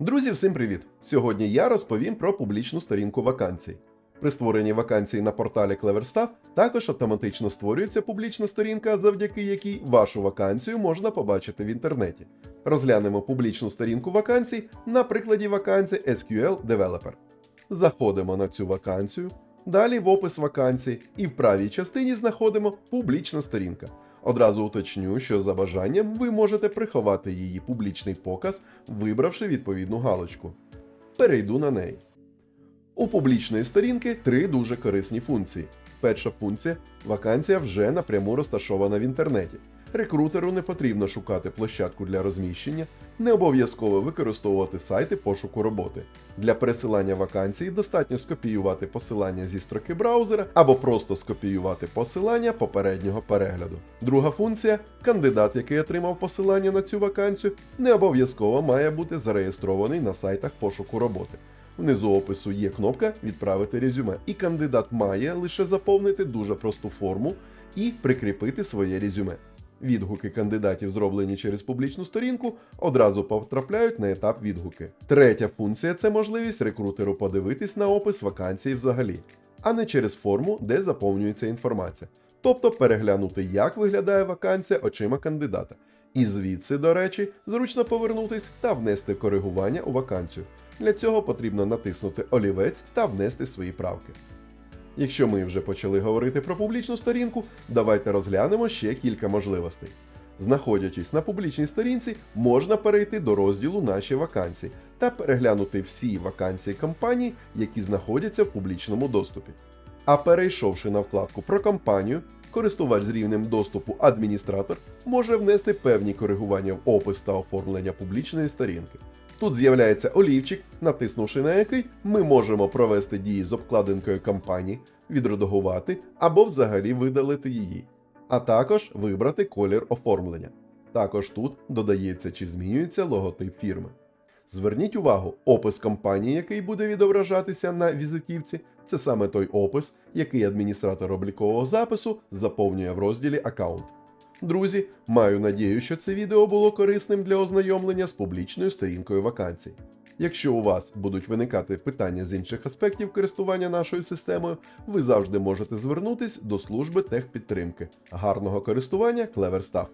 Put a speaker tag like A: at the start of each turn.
A: Друзі, всім привіт! Сьогодні я розповім про публічну сторінку вакансій. При створенні вакансій на порталі CleverStaff також автоматично створюється публічна сторінка, завдяки якій вашу вакансію можна побачити в інтернеті. Розглянемо публічну сторінку вакансій на прикладі вакансій SQL Developer. Заходимо на цю вакансію, далі в опис вакансії і в правій частині знаходимо публічна сторінка. Одразу уточню, що за бажанням ви можете приховати її публічний показ, вибравши відповідну галочку. Перейду на неї. У публічної сторінки три дуже корисні функції. Перша функція вакансія вже напряму розташована в інтернеті. Рекрутеру не потрібно шукати площадку для розміщення, не обов'язково використовувати сайти пошуку роботи. Для пересилання вакансії достатньо скопіювати посилання зі строки браузера або просто скопіювати посилання попереднього перегляду. Друга функція кандидат, який отримав посилання на цю вакансію, не обов'язково має бути зареєстрований на сайтах пошуку роботи. Внизу опису є кнопка Відправити резюме, і кандидат має лише заповнити дуже просту форму і прикріпити своє резюме. Відгуки кандидатів, зроблені через публічну сторінку, одразу потрапляють на етап відгуки. Третя функція це можливість рекрутеру подивитись на опис вакансії взагалі, а не через форму, де заповнюється інформація. Тобто переглянути, як виглядає вакансія очима кандидата. І звідси, до речі, зручно повернутись та внести коригування у вакансію. Для цього потрібно натиснути олівець та внести свої правки. Якщо ми вже почали говорити про публічну сторінку, давайте розглянемо ще кілька можливостей. Знаходячись на публічній сторінці, можна перейти до розділу Наші вакансії та переглянути всі вакансії компаній, які знаходяться в публічному доступі. А перейшовши на вкладку про компанію, користувач з рівнем доступу адміністратор може внести певні коригування в опис та оформлення публічної сторінки. Тут з'являється олівчик, натиснувши на який ми можемо провести дії з обкладинкою компанії, відредагувати або взагалі видалити її, а також вибрати колір оформлення. Також тут додається чи змінюється логотип фірми. Зверніть увагу, опис компанії, який буде відображатися на візитівці, це саме той опис, який адміністратор облікового запису заповнює в розділі Аккаунт. Друзі, маю надію, що це відео було корисним для ознайомлення з публічною сторінкою вакансій. Якщо у вас будуть виникати питання з інших аспектів користування нашою системою, ви завжди можете звернутись до служби техпідтримки. Гарного користування, CleverStaff!